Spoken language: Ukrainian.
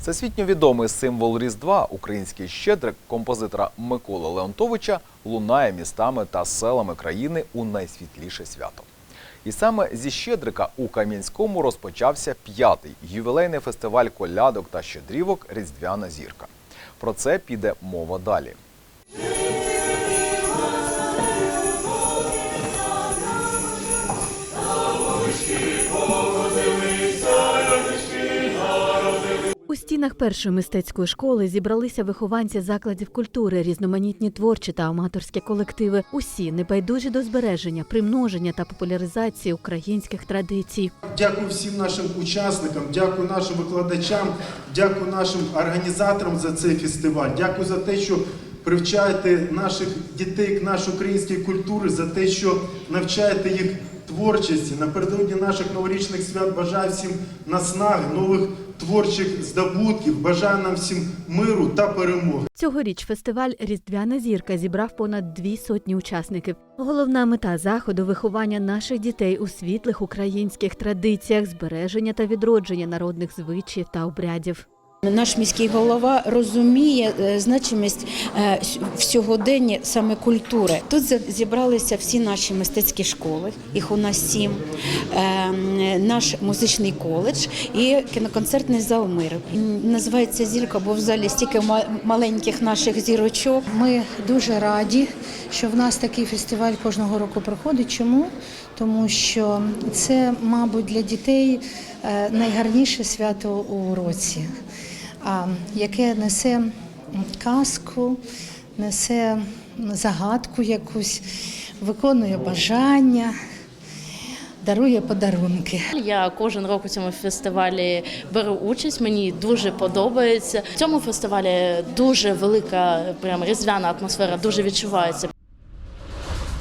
Всесвітньо відомий символ Різдва, український щедрик композитора Миколи Леонтовича, лунає містами та селами країни у найсвітліше свято. І саме зі Щедрика у Кам'янському розпочався п'ятий ювілейний фестиваль колядок та щедрівок Різдвяна зірка. Про це піде мова далі. Стінах першої мистецької школи зібралися вихованці закладів культури, різноманітні творчі та аматорські колективи. Усі небайдужі до збереження, примноження та популяризації українських традицій. Дякую всім нашим учасникам, дякую нашим викладачам, дякую нашим організаторам за цей фестиваль. Дякую за те, що привчаєте наших дітей к нашій українській культурі, за те, що навчаєте їх творчості. Напередодні наших новорічних свят бажаю всім наснаги, нових творчих здобутків. Бажаю нам всім миру та перемоги. Цьогоріч фестиваль Різдвяна зірка зібрав понад дві сотні учасників. Головна мета заходу виховання наших дітей у світлих українських традиціях, збереження та відродження народних звичаїв та обрядів. Наш міський голова розуміє е, значимість е, в сьогоденні саме культури. Тут зібралися всі наші мистецькі школи, їх у нас сім, е, наш музичний коледж і кіноконцертний зал миру. М, Називається зірка, бо в залі стільки маленьких наших зірочок. Ми дуже раді, що в нас такий фестиваль кожного року проходить. Чому? Тому що це, мабуть, для дітей е, найгарніше свято у році, яке несе казку, несе загадку якусь, виконує бажання, дарує подарунки. Я кожен рок у цьому фестивалі беру участь. Мені дуже подобається. В цьому фестивалі дуже велика, прям різдвяна атмосфера, дуже відчувається.